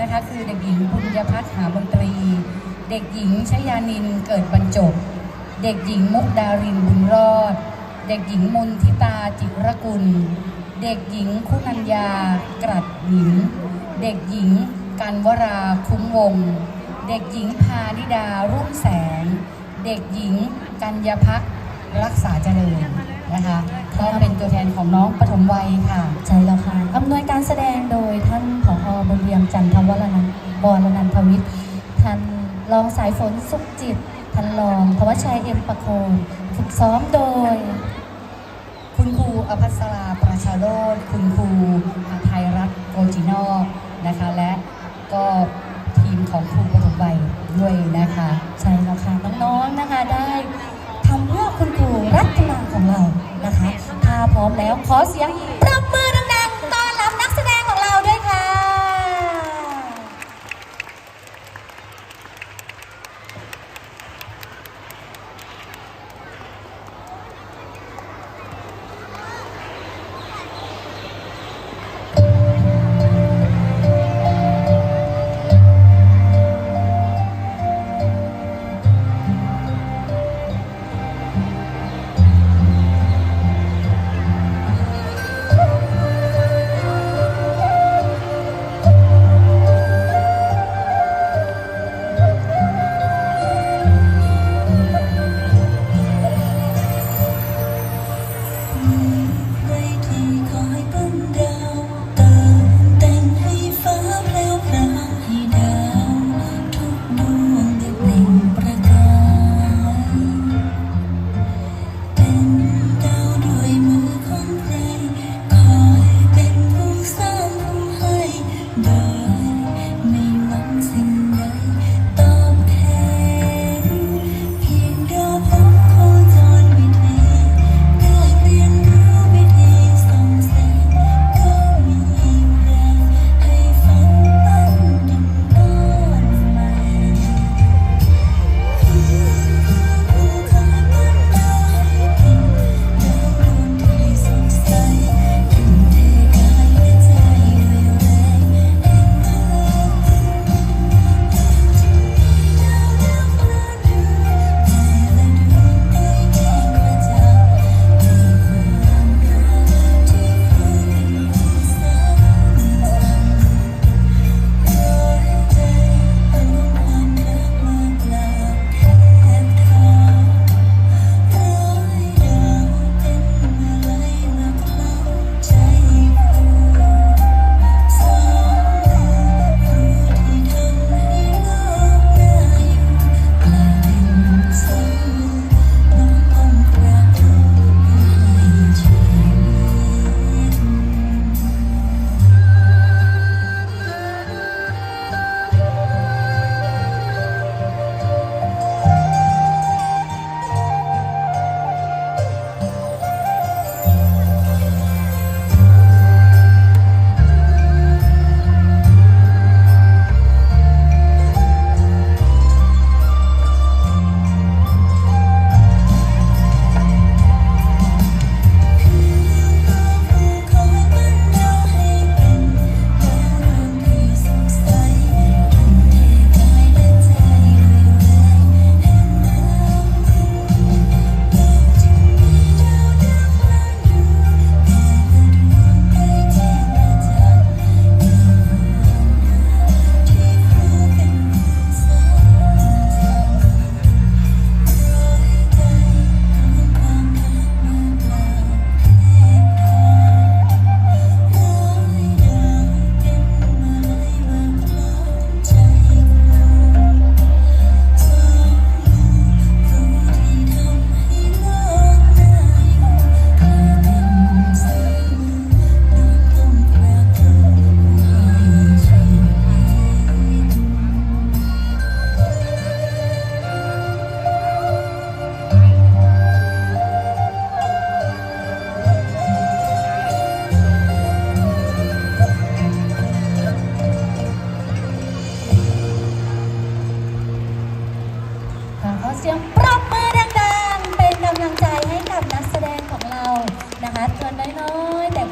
นะคะคือเด็กหญิงบุญยพัฒน์หามนตรี เด็กหญิงชยานินเกิดบรรจบ เด็กหญิงมุกดารินบุญรอด เด็กหญิงมนทิตาจิรกุล เด็กหญิงคุณัญญากรัดหญิงเด็กหญิงกันวราคุ้มวง เด็กหญิงพานิดารุ่งแสง เด็กหญิงกัญญาพักรักษาเจริญนะคะก็เป็นตัวแทนของน้องปฐมวัยค่ะ ใช่แล้วค่ะอำนวยการแสดงโดย จันทวรนันท์บรนันทวิทย์ท่านรองสายฝนสุขจิตท่านรองธวัชชัยเอ็มประโคนฝึกซ้อมโดย คุณครูอภัสราประชาโรธคุณครูอาไทยรัฐโกจินอกนะคะ และก็ทีมของครูปฐมวัยด้วยนะคะ ใช่แล้วค่ะน้องๆนะคะได้ทำเพื่อคุณครูรัตนาของเรานะคะถ้าพร้อมแล้วขอเสียง เสียงปรบมือดังๆ เป็นกำลังใจให้กับนักแสดงของเรานะคะตัวน้อยๆแต่